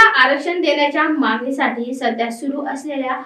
मराठ्याला आरक्षण देण्याच्या मागणीसाठी सध्या सुरू असलेल्या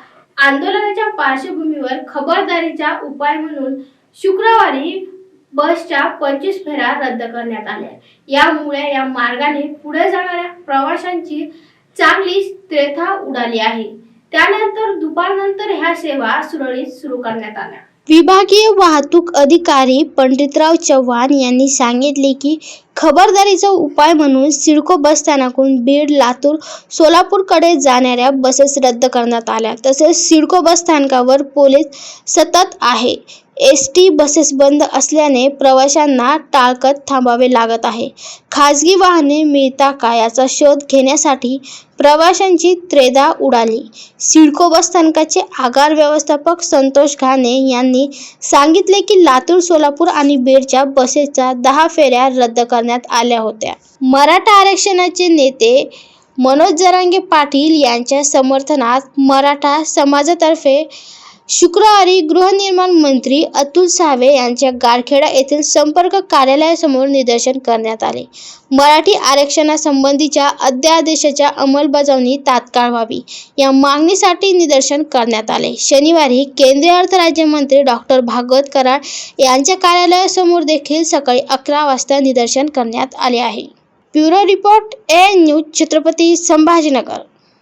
आंदोलनाच्या पार्श्वभूमीवर खबरदारीचा उपाय म्हणून शुक्रवारी बसच्या पंचवीस फेऱ्या रद्द करण्यात आल्या. यामुळे या मार्गाने पुढे जाणाऱ्या प्रवाशांची चांगलीच त्रेथा उडाली आहे. त्यानंतर दुपारनंतर ह्या सेवा सुरळीत सुरू करण्यात आल्या. विभागीय वाहतूक अधिकारी पंडितराव चव्हाण यांनी सांगितले की खबरदारीचा उपाय म्हणून सिडको बसस्थानकातून बीड लातूर सोलापूरकडे जाणाऱ्या बसेस रद्द करण्यात आल्या. तसेच सिडको बसस्थानकावर पोलीस सतत आहे. एस टी बसेस बंद असल्याने प्रवाशांना टाळकत थांबावे लागत आहे. खाजगी वाहने मिळता का याचा शोध घेण्यासाठी प्रवाशांची त्रेधा उडाली. सिडको बस स्थानकाचे आगार व्यवस्थापक संतोष घाणे यांनी सांगितले की लातूर सोलापूर आणि बीडच्या बसेसच्या दहा फेऱ्या रद्द करण्यात आल्या होत्या. मराठा आरक्षणाचे नेते मनोज जरांगे पाटील यांच्या समर्थनात मराठा समाजातर्फे शुक्रवारी गृहनिर्माण मंत्री अतुल सावे यांच्या गारखेडा येथील संपर्क कार्यालयासमोर निदर्शन करण्यात आले. मराठी आरक्षणासंबंधीच्या अध्यादेशाच्या अंमलबजावणी तात्काळ व्हावी या मागणीसाठी निदर्शन करण्यात आले. शनिवारी केंद्रीय अर्थ राज्यमंत्री डॉक्टर भागवत कराड यांच्या कार्यालयासमोर देखील सकाळी अकरा वाजता निदर्शन करण्यात आले आहे. Bureau report A news Chhatrapati Sambhajinagar.